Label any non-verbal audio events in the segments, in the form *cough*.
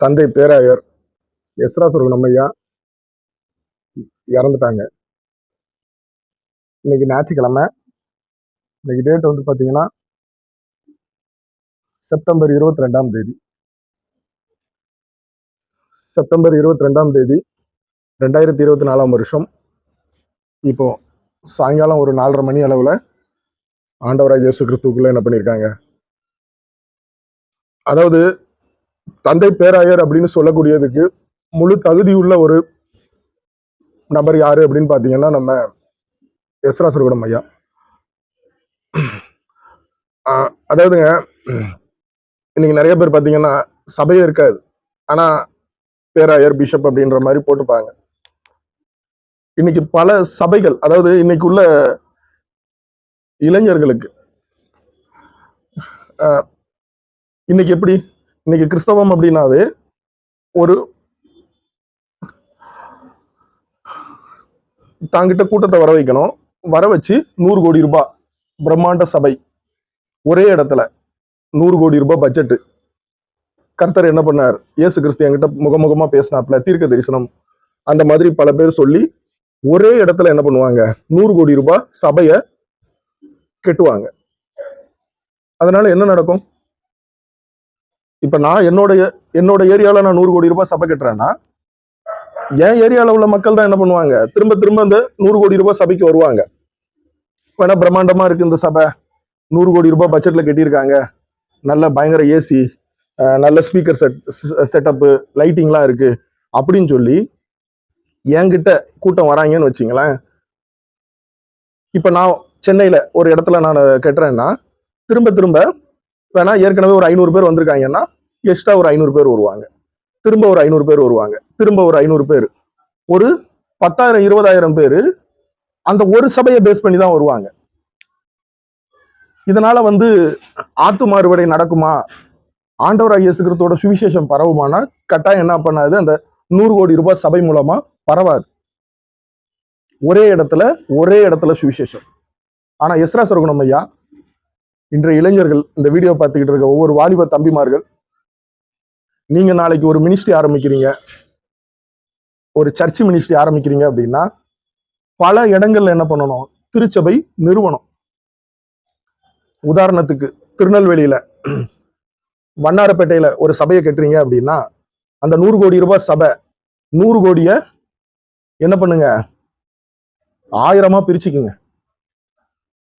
தந்தை பேராயர் எஸ்ரா சுரகுணம் ஐயா இறந்துட்டாங்க. இன்னைக்கு ஞாயிற்றுக்கிழமை. இன்னைக்கு டேட் வந்து பார்த்தீங்கன்னா செப்டம்பர் இருபத்தி ரெண்டாம் தேதி. செப்டம்பர் இருபத்தி ரெண்டாம் தேதி ரெண்டாயிரத்தி இருபத்தி நாலாம் வருஷம். இப்போ சாயங்காலம் ஒரு நாலரை மணி அளவில் ஆண்டவராக இயேசு கிறிஸ்துக்குள்ள என்ன பண்ணியிருக்காங்க அதாவது தந்தை பேராயர் அப்படின்னு சொல்லக்கூடியதுக்கு முழு தகுதியுள்ள ஒரு நபர் யாரு அப்படின்னு பார்த்தீங்கன்னா நம்ம எஸ்ரா ஐயா. அதாவதுங்க இன்னைக்கு நிறைய பேர் பார்த்தீங்கன்னா சபையே இருக்காது. ஆனா பேராயர் பிஷப் அப்படின்ற மாதிரி போட்டுப்பாங்க இன்னைக்கு பல சபைகள் அதாவது இன்னைக்கு உள்ள இளைஞர்களுக்கு இன்னைக்கு எப்படி இன்னைக்கு கிறிஸ்தவம் அப்படின்னாவே ஒரு தாங்கிட்ட கூட்டத்தை வர வைக்கணும். வர வச்சு நூறு கோடி ரூபாய் பிரம்மாண்ட சபை. ஒரே இடத்துல நூறு கோடி ரூபாய் பட்ஜெட் கர்த்தர் என்ன பண்ணார்? இயேசு கிறிஸ்து என்கிட்ட முகமுகமா பேசினாப்ல தீர்க்க தரிசனம். அந்த மாதிரி பல பேர் சொல்லி ஒரே இடத்துல என்ன பண்ணுவாங்க? நூறு கோடி ரூபாய் சபைய கெட்டுவாங்க. அதனால என்ன நடக்கும்? இப்போ நான் என்னோட என்னோட ஏரியாவில் நான் நூறு கோடி ரூபாய் சபை கட்டுறேன்னா என் ஏரியாவில் உள்ள மக்கள் தான் என்ன பண்ணுவாங்க? திரும்ப திரும்ப இந்த நூறு கோடி ரூபாய் சபைக்கு வருவாங்க. வேணா பிரம்மாண்டமாக இருக்கு இந்த சபை? நூறு கோடி ரூபாய் பட்ஜெட்டில் கட்டியிருக்காங்க. நல்ல பயங்கர ஏசி நல்ல ஸ்பீக்கர் செட் செட்டப்பு லைட்டிங்லாம் இருக்கு. அப்படின்னு சொல்லி என்கிட்ட கூட்டம் வராங்கன்னு வச்சிங்களேன். இப்போ நான் சென்னையில் ஒரு இடத்துல நான் கட்டுறேன்னா திரும்ப திரும்ப வேணா ஏற்கனவே ஒரு ஐநூறு பேர் வந்திருக்காங்கன்னா எக்ஸ்ட்ரா ஒரு ஐநூறு பேர் வருவாங்க. திரும்ப ஒரு ஐநூறு பேர் வருவாங்க. திரும்ப ஒரு ஐநூறு பேர். ஒரு பத்தாயிரம் இருபதாயிரம் பேர் அந்த ஒரு சபையை பேஸ் பண்ணி தான் வருவாங்க. இதனால வந்து ஆத்து மாறுவடை நடக்குமா? ஆண்டவராக இயேசுகிறதோட சுவிசேஷம் பரவுமானா? கட்டாயம் என்ன பண்ணாது? அந்த நூறு கோடி ரூபாய் சபை மூலமா பரவாது. ஒரே இடத்துல ஒரே இடத்துல சுவிசேஷம். ஆனா எஸ்ரா சரகுணம் ஐயா இன்றைய இளைஞர்கள் இந்த வீடியோ பார்த்துக்கிட்டு இருக்க ஒவ்வொரு வாலிப தம்பிமார்கள் நீங்க நாளைக்கு ஒரு மினிஸ்ட்ரி ஆரம்பிக்கிறீங்க. ஒரு சர்ச் மினிஸ்ட்ரி ஆரம்பிக்கிறீங்க அப்படின்னா பல இடங்கள்ல என்ன பண்ணணும்? திருச்சபை நிறுவனம். உதாரணத்துக்கு திருநெல்வேலியில வண்ணாரப்பேட்டையில ஒரு சபையை கட்டுறீங்க அப்படின்னா அந்த நூறு கோடி ரூபாய் சபை நூறு கோடிய என்ன பண்ணுங்க? ஆயிரமா பிரிச்சுக்குங்க.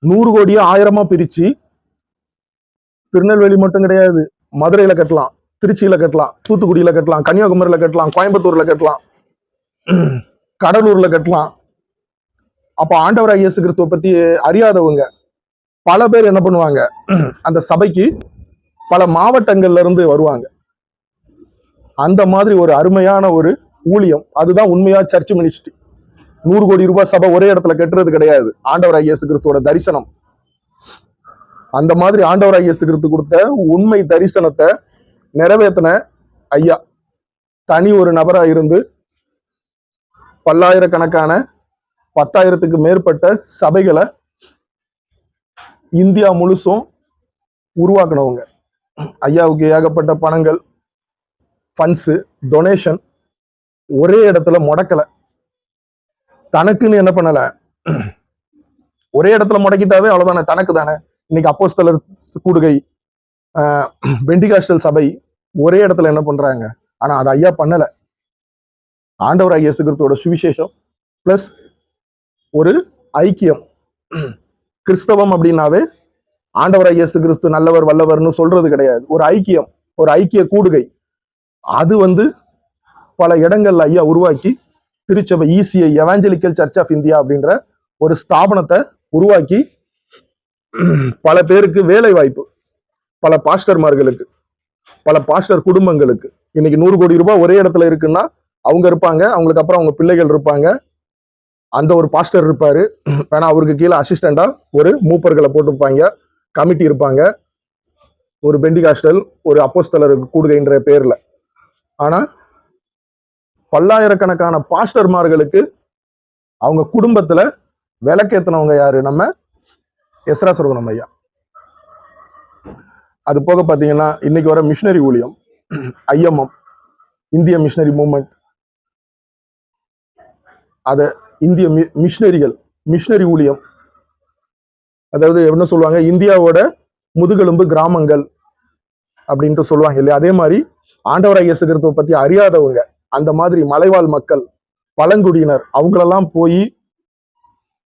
நூறு கோடியை ஆயிரமா பிரிச்சு திருநெல்வேலி மட்டும் கிடையாது. மதுரையில கட்டலாம் திருச்சியில கட்டலாம் தூத்துக்குடியில கட்டலாம் கன்னியாகுமரியில கட்டலாம் கோயம்புத்தூர்ல கட்டலாம் *clears throat* கடலூர்ல கட்டலாம். அப்ப ஆண்டவர் ஐயசு கிறிஸ்துவ பத்தி அறியாதவங்க பல பேர் என்ன பண்ணுவாங்க *clears throat* அந்த சபைக்கு பல மாவட்டங்கள்ல இருந்து வருவாங்க. அந்த மாதிரி ஒரு அருமையான ஒரு ஊழியம் அதுதான் உண்மையா சர்ச் மினிஸ்ட்ரி நூறு கோடி ரூபாய் சபை ஒரே இடத்துல கட்டுறது கிடையாது. ஆண்டவர் ஐயசு கிறிஸ்துவோட தரிசனம். அந்த மாதிரி ஆண்டவராக இயேசு கிறிஸ்து கொடுத்த உண்மை தரிசனத்தை நிறைவேற்றின ஐயா. தனி ஒரு நபரா இருந்து பல்லாயிரக்கணக்கான பத்தாயிரத்துக்கு மேற்பட்ட சபைகளை இந்தியா முழுசும் உருவாக்குனவங்க. ஐயாவுக்கு ஏகப்பட்ட பணங்கள் ஃபண்ட்ஸு டொனேஷன் ஒரே இடத்துல முடக்கல. தனக்குன்னு என்ன பண்ணல? ஒரே இடத்துல முடக்கிட்டாவே அவ்வளோதானே தனக்கு தானே இன்னைக்கு அப்போஸ்தலர் கூடுகை பெண்டிகாஸ்டல் சபை ஒரே இடத்துல என்ன பண்றாங்க? ஆனா அதை ஐயா பண்ணல. ஆண்டவர் இயேசு கிறிஸ்துவோட சுவிசேஷம் பிளஸ் ஒரு ஐக்கியம். கிறிஸ்தவம் அப்படின்னாவே ஆண்டவர் இயேசு கிறிஸ்து நல்லவர் வல்லவர்னு சொல்றது கிடையாது. ஒரு ஐக்கியம் ஒரு ஐக்கிய கூடுகை. அது வந்து பல இடங்கள்ல ஐயா உருவாக்கி திருச்சபை ECI evangelical church of India அப்படின்ற ஒரு ஸ்தாபனத்தை உருவாக்கி பல பேருக்கு வேலை வாய்ப்பு பல பாஸ்டர்மார்களுக்கு பல பாஸ்டர் குடும்பங்களுக்கு. இன்னைக்கு நூறு கோடி ரூபாய் ஒரே இடத்துல இருக்குன்னா அவங்க இருப்பாங்க அவங்களுக்கு அப்புறம் அவங்க பிள்ளைகள் இருப்பாங்க. அந்த ஒரு பாஸ்டர் இருப்பாரு. வேணா அவருக்கு கீழே அசிஸ்டண்டா ஒரு மூப்பர்களை போட்டுருப்பாங்க கமிட்டி இருப்பாங்க. ஒரு பெண்டிகாஸ்டல் ஒரு அப்போஸ்தலர் கூடுகைன்ற பேர்ல. ஆனா பல்லாயிரக்கணக்கான பாஸ்டர்மார்களுக்கு அவங்க குடும்பத்துல விளக்கேத்தினவங்க யாரு? நம்ம எஸ்ரா சுரகுணம் ஐயா. அது போக பாத்தீங்கன்னா இன்னைக்கு வர மிஷினரி ஊழியம் ஐஎம்எம் இந்திய மிஷினரி மூமெண்ட் அத இந்திய மி- மிஷினரிகள் மிஷினரி ஊழியம். அதாவது என்ன சொல்லுவாங்க? இந்தியாவோட முதுகெலும்பு கிராமங்கள் அப்படின்ட்டு சொல்லுவாங்க இல்லையா? அதே மாதிரி ஆண்டவராக இயேசு கிறிஸ்துவை பத்தி அறியாதவங்க அந்த மாதிரி மலைவாழ் மக்கள் பழங்குடியினர் அவங்களெல்லாம் போய்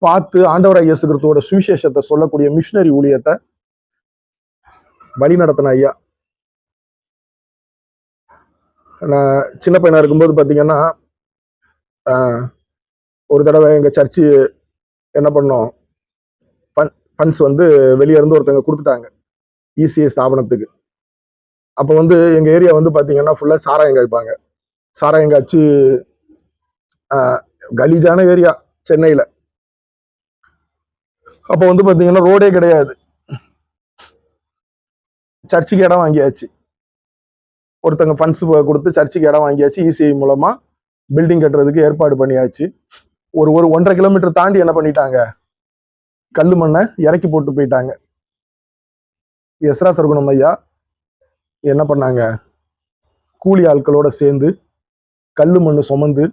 பார்த்து ஆண்டவராக இயேசு கிறிஸ்துவோட சுவிசேஷத்தை சொல்லக்கூடிய மிஷினரி ஊழியத்தை வழி நடத்தின ஐயா. நான் சின்ன பையனா இருக்கும்போது பார்த்தீங்கன்னா ஒரு தடவை எங்க சர்ச்சு என்ன பண்ணோம்? ஃபண்ட்ஸ் வந்து வெளியே இருந்து ஒருத்தங்க கொடுத்துட்டாங்க இசிஐ ஸ்தாபனத்துக்கு. அப்போ வந்து எங்க ஏரியா வந்து பார்த்தீங்கன்னா ஃபுல்லா சாராயம் காய்ப்பாங்க. சாராயம் காய்ச்சி கலீஜான ஏரியா சென்னையில. அப்போ வந்து பார்த்தீங்கன்னா ரோடே கிடையாது. சர்ச்சுக்கு இடம் வாங்கியாச்சு. ஒருத்தங்க ஃபண்ட்ஸ் கொடுத்து சர்ச்சுக்கு இடம் வாங்கியாச்சு. இசிஐ மூலமாக பில்டிங் கட்டுறதுக்கு ஏற்பாடு பண்ணியாச்சு. ஒரு ஒரு ஒன்றரை கிலோமீட்டர் தாண்டி என்ன பண்ணிட்டாங்க? கல் மண்ணை இறக்கி போட்டு போயிட்டாங்க. எஸ்ரா சர்குணம் ஐயா என்ன பண்ணாங்க? கூலி ஆட்களோட சேர்ந்து கல் மண்ணு சுமந்து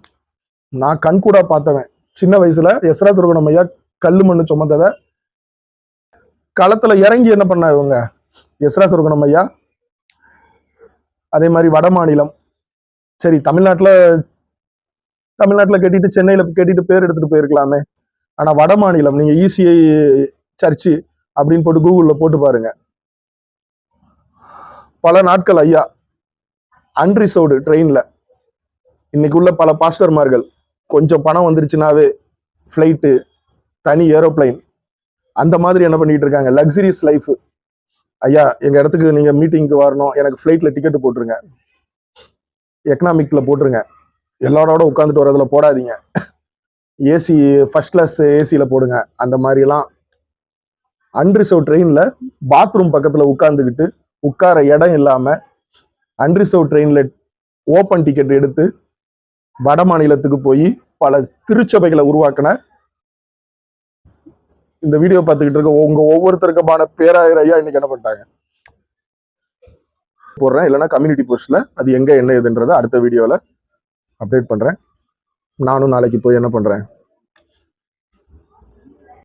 நான் கண்கூடா பார்த்தவன். சின்ன வயசுல எஸ்ரா சுருகணம் ஐயா கல்லு மண்ணு சுமந்தத. களத்துல இறங்கி என்ன பண்ண இவங்க? எஸ்ரா சர்குணம் ஐயா. அதே மாதிரி வட மாநிலம். சரி தமிழ்நாட்டில் தமிழ்நாட்டில் கட்டிட்டு சென்னையில் கட்டிட்டு பேர் எடுத்துட்டு போயிருக்கலாமே. ஆனால் வட மாநிலம் நீங்கள் இசிஐ சர்ச்சு அப்படின்னு போட்டு கூகுளில் போட்டு பாருங்க. பல நாட்கள் ஐயா அன்ரிசர்வ்டு ட்ரெயினில் இன்னைக்கு உள்ள பல பாஸ்டர்மார்கள் கொஞ்சம் பணம் வந்துருச்சுனாவே ஃப்ளைட்டு தனி ஏரோப்ளைன். அந்த மாதிரி என்ன பண்ணிட்டு இருக்காங்க? லக்ஸரிஸ் லைஃப் ஐயா எங்க இடத்துக்கு நீங்க மீட்டிங்க்கு வரணும். எனக்கு ஃப்ளைட்ல டிக்கெட் போட்டுருங்க. எக்கனாமிக்ல போட்டுருங்க. எல்லாரோட உட்காந்துட்டு வரதுல போடாதீங்க. ஏசி ஃபர்ஸ்ட் கிளாஸ் ஏசியில் போடுங்க. அந்த மாதிரிலாம். அன்ரிசர்வ் ட்ரெயினில் பாத்ரூம் பக்கத்தில் உட்காந்துக்கிட்டு உட்கார இடம் இல்லாமல் அன்ரிசர்வ் ட்ரெயினில் ஓப்பன் டிக்கெட் எடுத்து வட மாநிலத்துக்கு போய் பல திருச்சபைகளை உருவாக்கின இந்த வீடியோ பார்த்துக்கிட்டு இருக்க உங்க ஒவ்வொருத்தருக்குமான பேராயர் ஐயா இன்னைக்கு என்ன பண்ணிட்டாங்க? போடுறேன். இல்லைனா கம்யூனிட்டி போஸ்ட்ல அது எங்க என்ன ஏதுன்றதை அடுத்த வீடியோவில் அப்டேட் பண்றேன். நானும் நாளைக்கு போய் என்ன பண்றேன்?